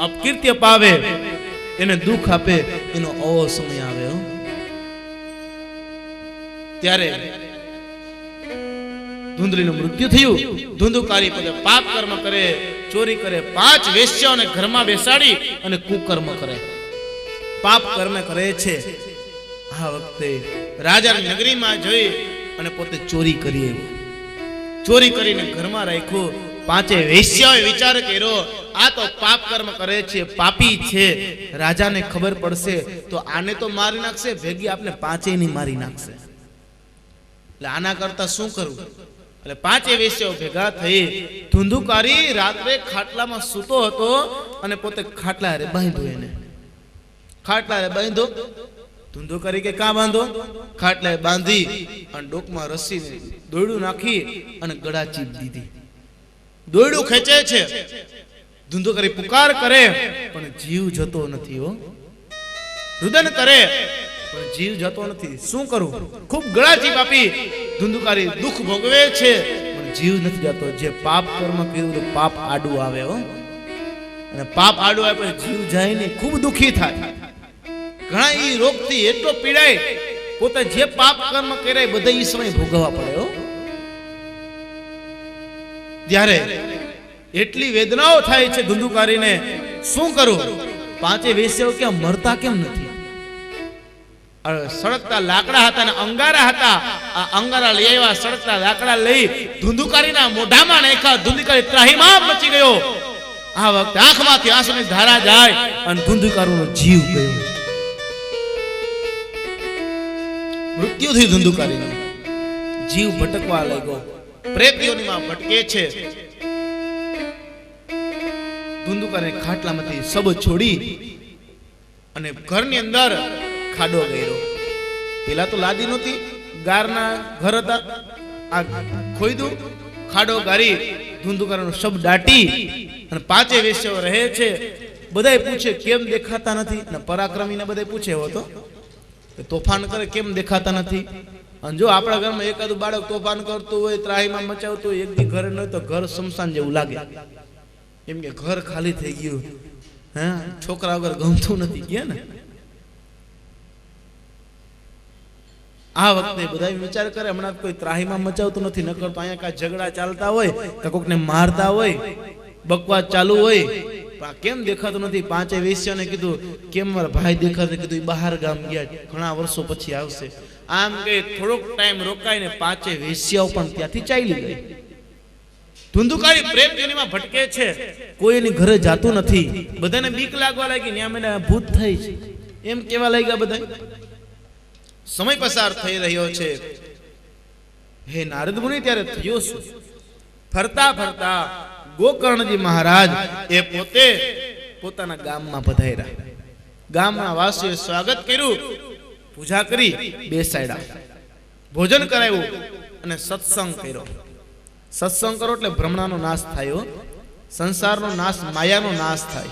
અપકીર્તિ પાવે, એને દુઃખ આપે, એનો અવો સમય આવે ત્યારે ધુંધલીનું મૃત્યુ થયું. ધુંધુકારી પદે પાપ કર્મ કરે, ચોરી કરે, પાંચ વેશ્યાઓને ઘરમાં બેસાડી અને કુકર્મ કરે. પાપ કર્મ કરે છે. આ વખતે રાજાની નગરીમાં જોઈ અને પોતે ચોરી કરી એવું ચોરી કરીને ઘરમાં રાખ્યો. પાંચે વેશ્યાઓએ વિચાર કર્યો, આ તો પાપ કર્મ કરે છે, પાપી છે. રાજાને ખબર પડશે, તો આને તો મારી નાખશે, ભેગી આપણે પાંચેની મારી નાખશે. એટલે આના કરતા શું કરવું એટલે પાંચે વેશ્યાઓ ભેગા થઈ, ધુંધુકારી રાત્રે ખાટલામાં સૂતો હતો અને પોતે ખાટલા હારે બાંધ્યો એને. ખાટલા હારે ધૂંધો ધુંધુકારી કે કાં બાંધો? ખાટલાએ બાંધી અને ડોકમાં રસી દોયડું નાખી અને ગળા ચીપ દીધી. દોયડું ખેંચે છે. ધુંધુકારી પુકાર કરે, પણ જીવ જતો નથી હો. રુદન કરે, પણ જીવ જતો નથી. શું કરવું ખૂબ ગળા ચીપ આપી ધૂંધુકારી દુઃખ ભોગવે છે. પણ જીવ નથી જતો. જે પાપ કર્મ કર્યું પાપ આડું આવે હો. અને પાપ આડું આવે પછી જીવ જાય નહીં. ખૂબ દુઃખી થાય. ઘણા એ રોગથી એટલો પીડાય, પોતે જે પાપ કર્મ કર્યા બધા ઈ સમય ભોગવવા પડે ત્યારે એટલી વેદનાઓ થાય છે ધુંધુકારીને, શું કરું? પાંચે વેસ્યો કેમ મરતા કેમ નથી? સળગતા લાકડા હતા ને અંગારા હતા. આ અંગારા લઈ આવ્યા, સળગતા લાકડા લઈ ધુંધુકારીના મોઢામાં નાખ્યા, ધુંધુકારી ત્રાહીમાં મચી ગયો. આ વખતે આંખમાંથી આંસુની ધારા જાય અને ધુંધુકારોનો જીવ ગયો. મૃત્યુ થયું ધુંધુકારીનું જીવ ભટકવા લાગ્યો. પ્રેતીઓનીમાં ભટકે છે. ધુંધુકાને ખાટલામાંથી સબ છોડી અને ઘરની અંદર ખાડો ગયો પેલા તો લાદી નહોતી, ગારના ઘર હતા. આ ખોઈદું ખાડો ગારી ધુંધુકારનો શબ દાટી અને પાંચે વેશ્યો રહે છે. બધાય પૂછે, કેમ દેખાતા નથી? અને પરાક્રમીને બધાય પૂછે એવો તો તોફાન કરે, કેમ દેખાતા નથી? અને જો આપણા ઘરમાં એકાદું બાળક તોફાન કરતું હોય, ત્રાહીમાં મચાવતું હોય, એક દી ઘરે ન તો ઘર શમશાન જેવું લાગે. એમ કે ઘર ખાલી થઈ ગયું. હે? છોકરા વગર ગમતું નથી. કે ને? આ વખતે બધા વિચાર કરે, હમણાં કોઈ ત્રાહીમાં મચાવતું નથી, નકર તો અહીંયા કાંઈ ઝઘડા ચાલતા હોય કે કોકને મારતા હોય, બકવાસ ચાલુ હોય. કેમ દેખાતું નથી? પાંચે વેશ્યાને કીધું, કેમ મારા ભાઈ દેખાતું કીધું, "ઈ બહાર ગામ ગયા, ઘણા વર્ષો પછી આવશે. આમ કે થોડોક ટાઈમ રોકાઈને પાંચે વેશ્યાઓ પણ ત્યાંથી ચાલી ગઈ. ધુંધુકારી પ્રેમ જોનીમાં ભટકે છે કોઈ એની ઘરે જાતું નથી. બધાને બીક લાગવા લાગી ને મને ભૂત થઈ છે. એમ કેવા લાગ્યા બધા સમય પસાર થઈ રહ્યો છે. હે નારદ મુનિ, ત્યારે થયો શું? ફરતા ફરતા ગોકર્ણજી મહારાજ એ પોતે પોતાના ગામમાં પધાર્યા. ગામના વાસીએ સ્વાગત કર્યું. પૂજા કરી બેસાડ્યા ભોજન કરાવ્યું અને સત્સંગ કર્યો. સત્સંગ કરો એટલે ભ્રમણાનો નાશ થયો સંસારનો નાશ, માયાનો નાશ થાય.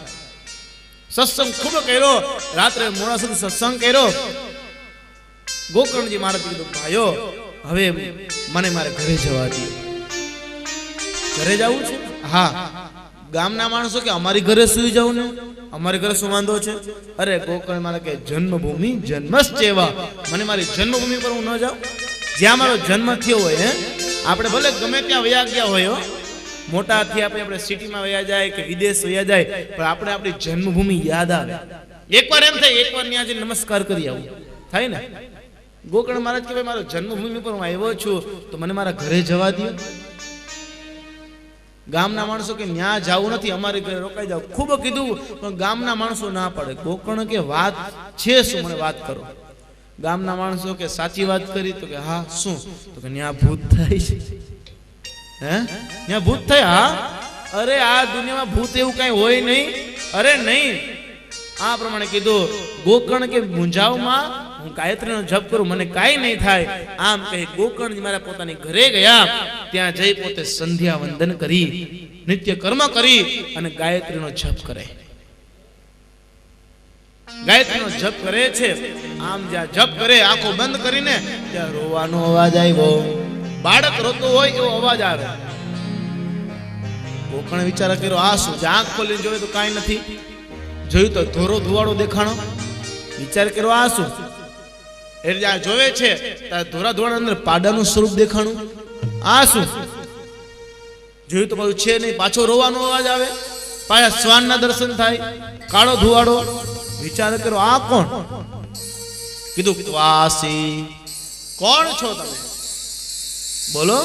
સત્સંગ ખૂબ કર્યો. રાત્રે મોડા સુધી સત્સંગ કર્યો. ગોકર્ણજી મહારાજ કીધું, ભાઈઓ, હવે મને મારે ઘરે જવા દે ઘરે જવું છે? હા. ગામના માણસો કે અમારી ઘરે સુઈ જાવ ને? અમારી ઘરે શું વાંધો છે? અરે ગોકર્ણ મારે કે જન્મભૂમિ જન્મસ્ચેવા મને મારી જન્મભૂમિ પર હું ન જાઉં? જ્યાં મારો જન્મ થયો હોય, હે? આપણે ભલે ગમે ત્યાં વયા ગયા હોય. મોટા થી આપણે આપણે સિટીમાં વયા જાય કે વિદેશ વયા જાય, પણ આપણે આપણી જન્મભૂમિ યાદ આવે. એકવાર એમ થાય, એકવાર ત્યાં જઈને નમસ્કાર કરી આવું. થાય ને? ગોકર્ણ મહારાજ કે ભાઈ, મારો જન્મભૂમિ પર હું આવ્યો છું, તો મને મારા ઘરે જવા દો ગામના માણસો કે ન્યા જવું નથી, અમારી ઘરે રોકાઈ જાવ ખૂબ કીધું, પણ ગામના માણસો ના પડે. ગોકર્ણ કે વાત છે શું, મને વાત કરો. ગામના માણસો કે સાચી વાત કરી, તો કે હા, શું? તો કે ન્યા ભૂત થાય છે. હે? ન્યા ભૂત થાય? હા? અરે, આ દુનિયામાં ભૂત એવું કઈ હોય નહીં. અરે, નહીં. આ પ્રમાણે કીધું, ગોકર્ણ કે મુંજાવમાં હું ગાયત્રીનો જપ કરું, મને કાંઈ નહીં થાય. આમ કહી ગોકર્ણજી મારા પોતાની ઘરે ગયા. ત્યાં જઈ પોતે સંધ્યા વંદન કરી, નિત્ય કર્મ કરી અને ગાયત્રીનો જપ કરે. ગાયત્રીનો જપ કરે છે. આમ જ્યાં જપ કરે, આંખો બંધ કરીને ત્યાં રોવાનો અવાજ આવ્યો. બાળક રોતું હોય એવો અવાજ આવે. ગોકર્ણ વિચાર કર્યો, આ શું? આંખ ખોલીને જોયે તો કાંઈ નથી? જોયું તો ધોરો ધુવાડો દેખાણો? વિચાર કર્યો, આ શું એટલે આ જોવે છે ત્યાં ધોરા ધોરણ અંદર પાડાનું સ્વરૂપ દેખાણું? આ શું? જોયું તો બધું છે નહીં, પાછો રોવાનો અવાજ આવે. પાછા શ્વાનના દર્શન થાય. કાળો ધુવાડો. વિચાર કરો આ કોણ? કીધું વાસી. કોણ છો તમે? બોલો.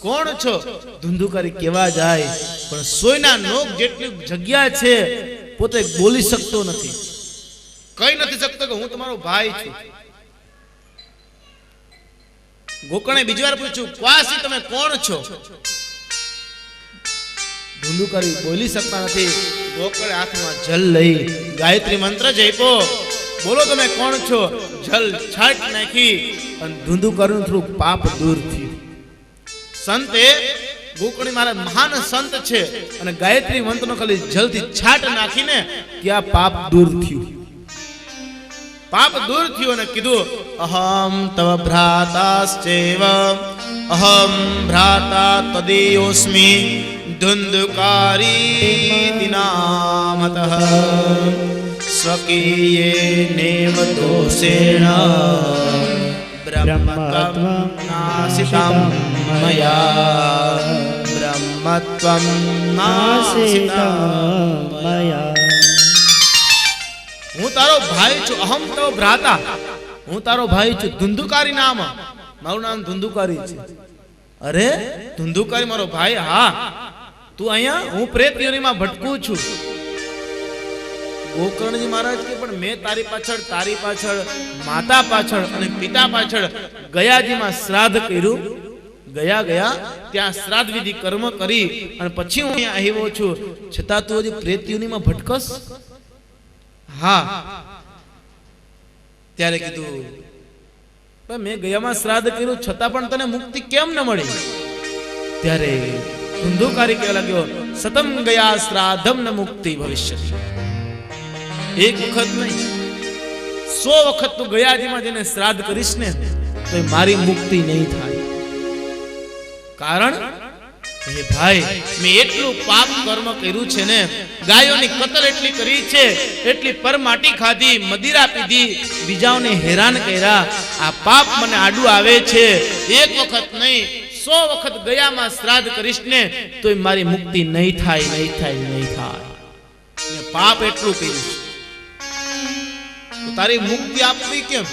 કોણ છો? ધુંધુકારી કેવા જાય, પણ સોયના નોક જેટલી જગ્યા છે, પોતે બોલી શકતો નથી. કઈ નથી શકતો કે હું તમારો ભાઈ છું. ગોકર્ણે બીજી વાર પૂછ્યું, ક્વાસી, તમે કોણ છો? ધુંધુકારી બોલી શકતા નથી. ગોકળે હાથમાં જલ લઈ ગાયત્રી મંત્ર જઈપો બોલો તમે કોણ છો? જલ છાટ નાખી અને ધુંધુકારીનું થોડું પાપ દૂર થયું. સંતે, ગોકર્ણી મારા મહાન સંત છે. અને ગાયત્રી મંત્રનો ખાલી જલથી છાટ નાખીને ત્યાં પાપ દૂર થયું. પાપ દૂર થયું અને કીધું અહમ તવ ભ્રાતાશ્ચેવ અહમ ભ્રાતા તદેયોસ્મિ ધુંધુકારી દિનામતઃ. સ્વકીયેનેવ દોષેણ બ્રહ્મત્વં નાસિतं મયા બ્રહ્મત્વં નાસિतं હું તારો ભાઈ છું, અહમ તો ભ્રાતા. હું તારો ભાઈ છું, ધુંધુકારી નામ. મારું નામ ધુંધુકારી છે. અરે, ધુંધુકારી મારો ભાઈ, હા. તું અહીંયા, હું પ્રેત ભટકું છું. ગોકર્ણજી મહારાજ કે, પણ મેં તારી પાછળ તારી પાછળ, માતા પાછળ અને પિતા પાછળ ગયાજીમાં શ્રાદ્ધ કર્યું. ગયા ગયા, ત્યાં શ્રાદ્ધ વિધિ કર્મ કરી અને પછી હું અહીંયા આવ્યો છું. છતાં તું હજી પ્રેત યોનીમાં ભટકસ? હા. ત્યારે કીધું "પણ મેં ગયામાં શ્રાદ્ધ કર્યું, છતાં પણ તને મુક્તિ કેમ ન મળી? ત્યારે ધુંધુકારી કહેવા લાગ્યો, સતમ ગયા શ્રાદ્ધમ ન મુક્તિ ભવિષ્ય એક વખત નહીં, સો વખત તું ગયાજીમાં જેને શ્રાદ્ધ કરીશ ને તો મારી મુક્તિ નહીં થાય. કારણ હે કરી શ્રાદ્ધ કરીશ ને તો મારી મુક્તિ નહીં થાય નહીં થાય નહીં થાય. પાપ એટલું કર્યું તો તારી મુક્તિ આપવી કેમ?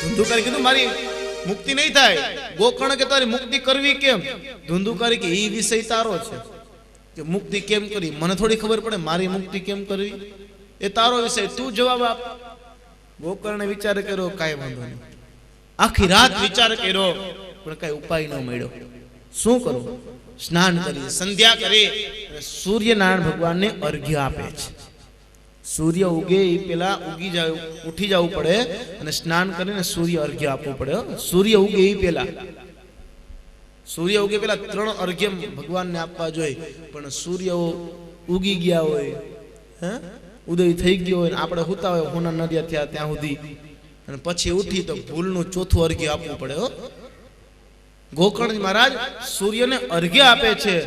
ધુંધુકારી કીધું મારી મુક્તિ નહીં થાય. ગોકર્ણ કે તારી મુક્તિ કરવી કેમ? ધુંધુકારી કે એ વિષય તારો છે. કે મુક્તિ કેમ કરી? મને થોડી ખબર પડે મારી મુક્તિ કેમ કરવી? એ તારો વિષય. તું જવાબ આપ. ગોકર્ણે વિચાર કર્યો, કાંઈ વાંધો નહીં. આખી રાત વિચાર કર્યો, પણ કઈ ઉપાય ન મળ્યો. શું કરવું સ્નાન કરી સંધ્યા કરી સૂર્યનારાયણ ભગવાનને અર્ઘ્ય આપે છે. સૂર્ય ઉગે એ પેલા ઉગી જાય ઉઠી જવું પડે અને સ્નાન કરીને સૂર્ય અર્ઘ્ય આપવું પડે. સૂર્ય ઉગે એ પેલા. સૂર્ય ઉગે પેલા ત્રણ અર્ઘ્ય ભગવાનને આપવા જોઈએ, પણ સૂર્ય ઉગી ગયા હોય, હે? ઉદય થઈ ગયો હોય આપણે હોતા હોય, હોના નદિયા થયા ત્યાં સુધી. અને પછી ઉઠી તો ભૂલનું ચોથું અર્ઘ્ય આપવું પડે, હો. ગોકર્ણ મહારાજ સૂર્યને અર્ઘ્ય આપે છે.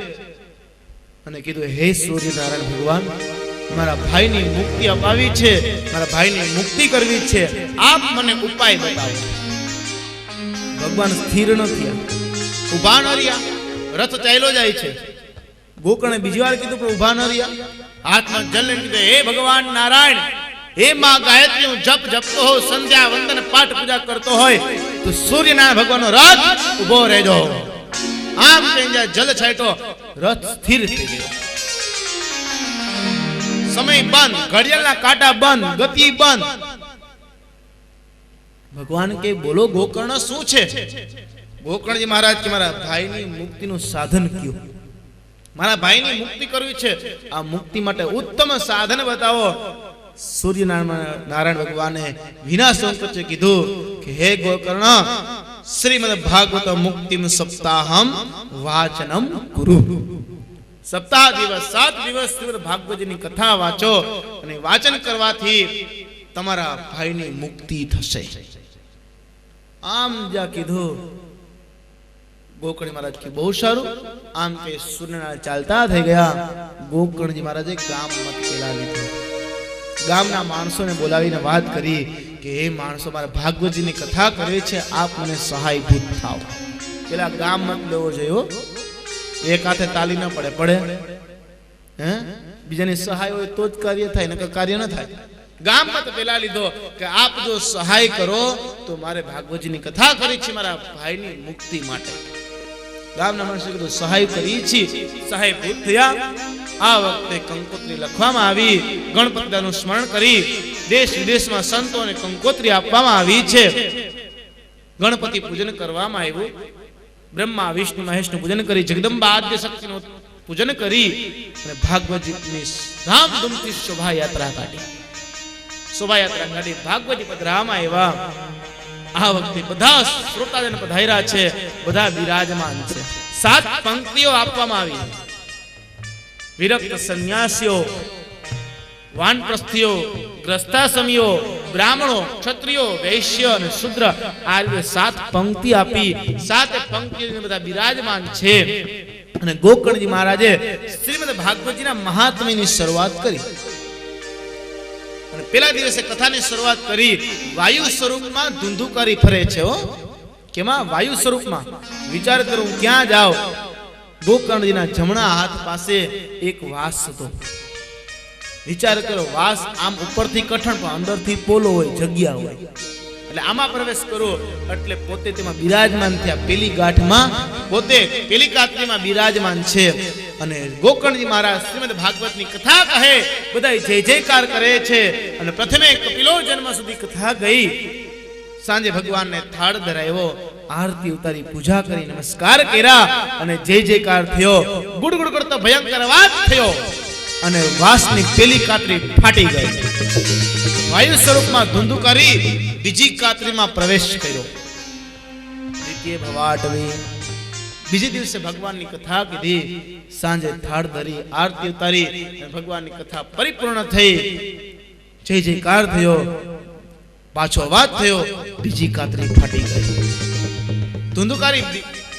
અને કીધું, હે સૂર્યનારાયણ ભગવાન મારા ભાઈની મુક્તિ અપાવી છે. મારા ભાઈની મુક્તિ કરવી છે. આપ મને ઉપાય બતાવો. ભગવાન સ્થિર ન ઊભા ન રહ્યા. રથ ચાલ્યો જાય છે. ગોકર્ણે બીજી વાર કીધું, પણ ઊભા ન રહ્યા. હાથમાં જલ કીધું, હે ભગવાન નારાયણ, હે માં ગાયત્રી, હું જપ જપતો હોઉં, સંધ્યા, વંદન, પાઠ પૂજા કરતો હોય, તો સૂર્યનારાયણ ભગવાનનો રથ ઊભો રહેજો. આમ જલ છાંટો રથ સ્થિર થઈ ગયો. સમય બંધ, ઘડિયાળના કાંટા બંધ, ગતિ બંધ. ભગવાન કે બોલો, ગોકર્ણ શું છે? ગોકર્ણજી મહારાજ કે મારા ભાઈની મુક્તિનું સાધન કયું. મારા ભાઈની મુક્તિ કરવી છે. આ મુક્તિ માટે ઉત્તમ સાધન બતાવો. સૂર્યનારાયણ નારાયણ ભગવાને વિના સંકોચે કીધું કે, હે ગોકર્ણ, શ્રીમદ ભાગવત મુક્તિમ સપ્તાહમ વાચનમ કુરુ. સપ્તાહ દિવસ, સાત દિવસ શ્રીમદ કથા વાંચો અને વાચન કરવાથી તમારા ભાઈની મુક્તિ થશે. આમ જ્યાં કીધું, ગોકર્ણ મહારાજ કે બહુ સારું. આમ કે સૂર્યનારાયણ ચાલતા થઈ ગયા. ગોકર્ણજી મહારાજે ગામ મત પેલા લીધો. ગામના માણસોને બોલાવીને વાત કરી કે, હે માણસો, મારા ભાગવતજીની કથા કરે છે. આપ મને સહાયભૂત થાવ પેલા ગામ મત લેવો જોઈએ. એક હાથે તાલી ના પડે પડે? હે? બીજાની સહાય હોય તો જ કાર્ય થાય, નકર કાર્ય ન થાય. ગામ તો પેલા લીધો કે આપ જો સહાય કરો, તો મારે ભાગવતજીની કથા કરી છે, મારા ભાઈની મુક્તિ માટે. ગામના માણસે કીધું, સહાય કરી છે સહાય ભૂત થયા. આ વખતે કંકોત્રી લખવામાં આવી ગણપતિનું સ્મરણ કરી, દેશ વિદેશમાં સંતો અને કંકોત્રી આપવામાં આવી છે. ગણપતિ પૂજન કરવામાં આવ્યું. બ્રહ્મા, વિષ્ણુ, મહેશનું પૂજન કરી, જગદંબા આદ્ય શક્તિનું પૂજન કરી અને ભાગવતજીની ધામધૂમથી શોભાયાત્રા કાઢી. શોભાયાત્રા કાઢી ભાગવતી પધરામાં એવા આ વખતે બધા શ્રોતાજન પધાર્યા છે, બધા બિરાજમાન છે. સાત પંક્તિઓ આપવામાં આવી. વિરક્ત સંન્યાસીઓ વાનપ્રસ્થીઓ, ગ્રસ્તાસમીઓ, બ્રાહ્મણો, ક્ષત્રિયો, વૈશ્ય અને શુદ્ર, આ રીતે સાત પંક્તિ આપી, સાત પંક્તિઓ બધા બિરાજમાન છે. અને ગોકર્ણજી મહારાજે શ્રીમદ ભાગવતજીના મહાત્મ્યની શરૂઆત કરી. અને પેલા દિવસે કથાની શરૂઆત કરી, વાયુ સ્વરૂપમાં ધુંધુકારી ફરે છે હો. કેમાં? વાયુ સ્વરૂપમાં. વિચાર કરું ક્યાં જાઓ ગોકર્ણજીના જમણા હાથ પાસે એક વાસ હતો. વિચાર કરો વાસ આમ ઉપરથી કઠણ, પણ અંદરથી પોલો હોય, જગ્યા હોય. એટલે આમાં પ્રવેશ કરો એટલે પોતે તેમાં બિરાજમાન થયા. પેલી ગાંઠમાં પોતે, પેલી કાતરીમાં બિરાજમાન છે. અને ગોકર્ણજી મહારાજ શ્રીમદ ભાગવતની કથા કહે બધા જય જયકાર કરે છે. અને પ્રથમે કપિલો જન્મ સુધી કથા ગઈ. સાંજે ભગવાનને થાળ ધરાવ્યો, આરતી ઉતારી, પૂજા કરી, નમસ્કાર કર્યા અને જય જયકાર થયો. ગુડ ગુડ કરતો ભયંકર અવાજ થયો. અને વાસની પેલી કાતરી ફાટી ગઈ. વાયુ સ્વરૂપમાં ધુંધુકારી બીજી કાતરીમાં પ્રવેશ કર્યો. દ્વિતીય ભવાટવી બીજે દિવસે ભગવાનની કથા કીધી. સાંજે થાળ ધરી આરતી ઉતારી ભગવાનની કથા પરિપૂર્ણ થઈ. જય જયકાર થયો. પાછો અવાજ થયો બીજી કાતરી ફાટી ગઈ. ધુંધુકારી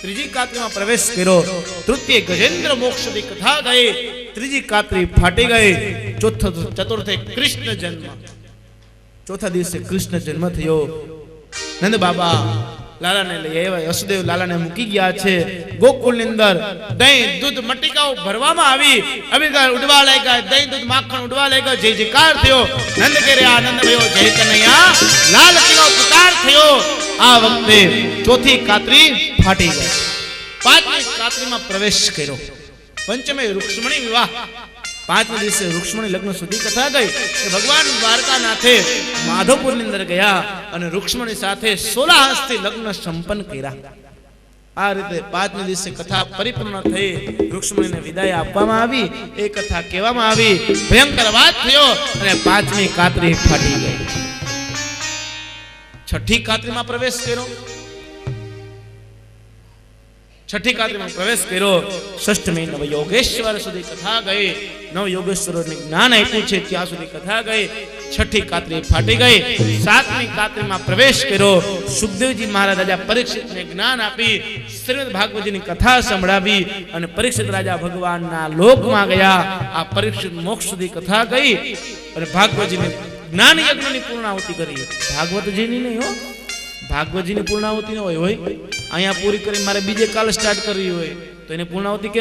ત્રીજી કાતરીમાં પ્રવેશ કર્યો. તૃતીય ગજેન્દ્ર મોક્ષની કથા ગઈ. ત્રીજી કાતરી ફાટી ગઈ. ચોથો ચતુર્થે કૃષ્ણ જન્મ. ચોથા દિવસે કૃષ્ણ જન્મ થયો. નંદ બાબા લાલાને લઈ આવ્યા. યશુદેવ લાલાને મૂકી ગયા છે. ગોકુળની અંદર દહીં, દૂધ, મટિકાઓ ભરવામાં આવી. અભિકાર ઉડવા લાગ્યા. દહીં, દૂધ, માખણ ઉડવા લાગ્યા. જય જયકાર થયો. નંદ કેરે આનંદ થયો જય કનૈયા. લાલ કિલો પુકાર થયો. આ વખતે ચોથી કાતરી ફાટી ગઈ. પાંચમી કાતરીમાં પ્રવેશ કર્યો. પંચમે રૂક્ષ્મણી વિવાહ. પાંચમા દિવસે રૂક્ષ્મણી લગ્ન સુધી કથા ગઈ કે ભગવાન દ્વારકાનાથે માધવપુરની અંદર ગયા અને રૂક્ષ્મણી સાથે સોલા હસ્તી લગ્ન સંપન્ન કર્યા. આ રીતે પાંચમી દિવસે કથા પરિપૂર્ણ થઈ રૂક્ષ્મણીને વિદાય આપવામાં આવી. એ કથા કહેવામાં આવી, ભયંકર વાત થયો અને પાંચમી કાતરી ફાટી ગઈ. છઠ્ઠી કાતરીમાં પ્રવેશ કર્યો. છઠ્ઠી કાતરીમાં પ્રવેશ કર્યો. ષષ્ઠમી નવ યોગેશ્વર સુધી કથા ગઈ. નવ યોગેશ્વરોને જ્ઞાન આપ્યું છે, ત્યાં સુધી કથા ગઈ. છઠ્ઠી કાતરી ફાટી ગઈ. સાતમી કાતરીમાં પ્રવેશ કર્યો. સુખદેવજી મહારાજ રાજા પરીક્ષિતને જ્ઞાન આપી, શ્રીમદ ભાગવતજીની કથા સંભળાવી અને પરીક્ષિત રાજા ભગવાનના લોકમાં ગયા. આ પરીક્ષિત મોક્ષ સુધી કથા ગઈ અને ભાગવતજીને જ્ઞાન યજ્ઞની પૂર્ણાહુતિ કરી. ભાગવતજીની નહીં હો. ભાગવતજીની પૂર્ણાહુતિ ન હોય હોય. અહીંયા પૂરી કરી મારે બીજે કાલે સ્ટાર્ટ કરવી હોય. તો એને પૂર્ણાવતી કેમ